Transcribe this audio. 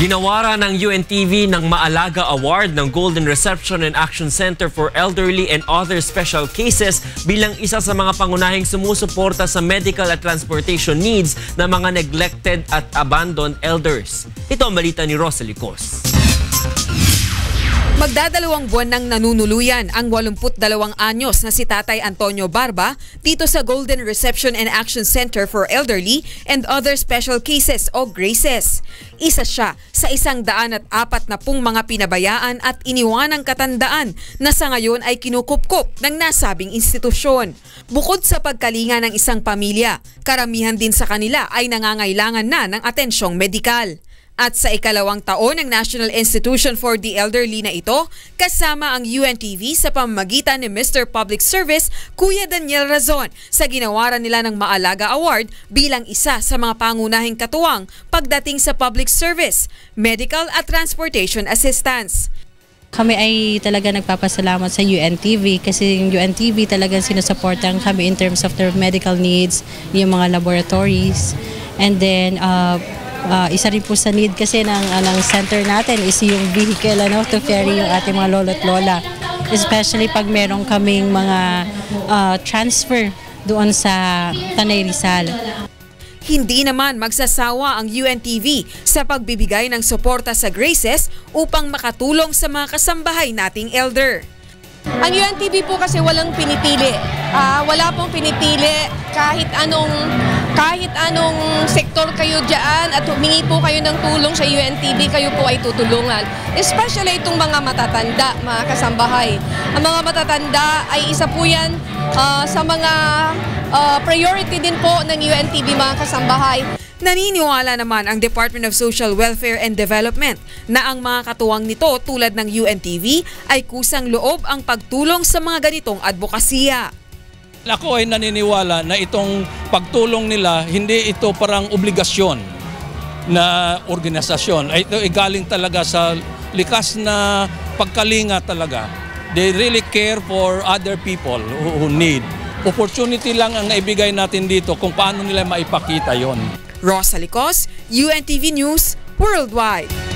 Ginawara ng UNTV ng Maalaga Award ng Golden Reception and Action Center for Elderly and Other Special Cases bilang isa sa mga pangunahing sumusuporta sa medical at transportation needs ng mga neglected at abandoned elders. Ito ang balita ni Rosalie Cos. Magdadalawang buwan nang nanunuluyan ang 82 anyos na si Tatay Antonio Barba dito sa Golden Reception and Action Center for Elderly and Other Special Cases o GRACES. Isa siya sa isang daan at apat na pung mga pinabayaan at iniwanang katandaan na sa ngayon ay kinukupkup ng nasabing institusyon. Bukod sa pagkalinga ng isang pamilya, karamihan din sa kanila ay nangangailangan na ng atensyong medikal. At sa ikalawang taon ng National Institution for the Elderly na ito, kasama ang UNTV sa pamamagitan ni Mr. Public Service Kuya Daniel Razon sa ginawaran nila ng Maalaga Award bilang isa sa mga pangunahing katuwang pagdating sa public service, medical at transportation assistance. Kami ay talaga nagpapasalamat sa UNTV kasi yung UNTV talagang sinusuportan kami in terms of their medical needs, yung mga laboratories. And then, uh, uh, isa rin po sa need kasi ng, uh, ng center natin is yung vehicle ano, to ferry yung ating mga lolo't lola. Especially pag meron kaming mga uh, transfer doon sa Tanay Rizal. Hindi naman magsasawa ang UNTV sa pagbibigay ng suporta sa Graces upang makatulong sa mga kasambahay nating elder. Ang UNTV po kasi walang pinipili. Uh, wala pong pinipili kahit anong kahit anong sektor kayo diyan at humingi po kayo ng tulong sa UNTV, kayo po ay tutulungan. Especially itong mga matatanda, mga kasambahay. Ang mga matatanda ay isa po yan uh, sa mga uh, priority din po ng UNTV, mga kasambahay. Naniniwala naman ang Department of Social Welfare and Development na ang mga katuwang nito tulad ng UNTV ay kusang loob ang pagtulong sa mga ganitong advokasya. Ako ay naniniwala na itong pagtulong nila, hindi ito parang obligasyon na organisasyon. Ito ay galing talaga sa likas na pagkalinga talaga. They really care for other people who, need. Opportunity lang ang naibigay natin dito kung paano nila maipakita yon. Rosa Licos, UNTV News, Worldwide.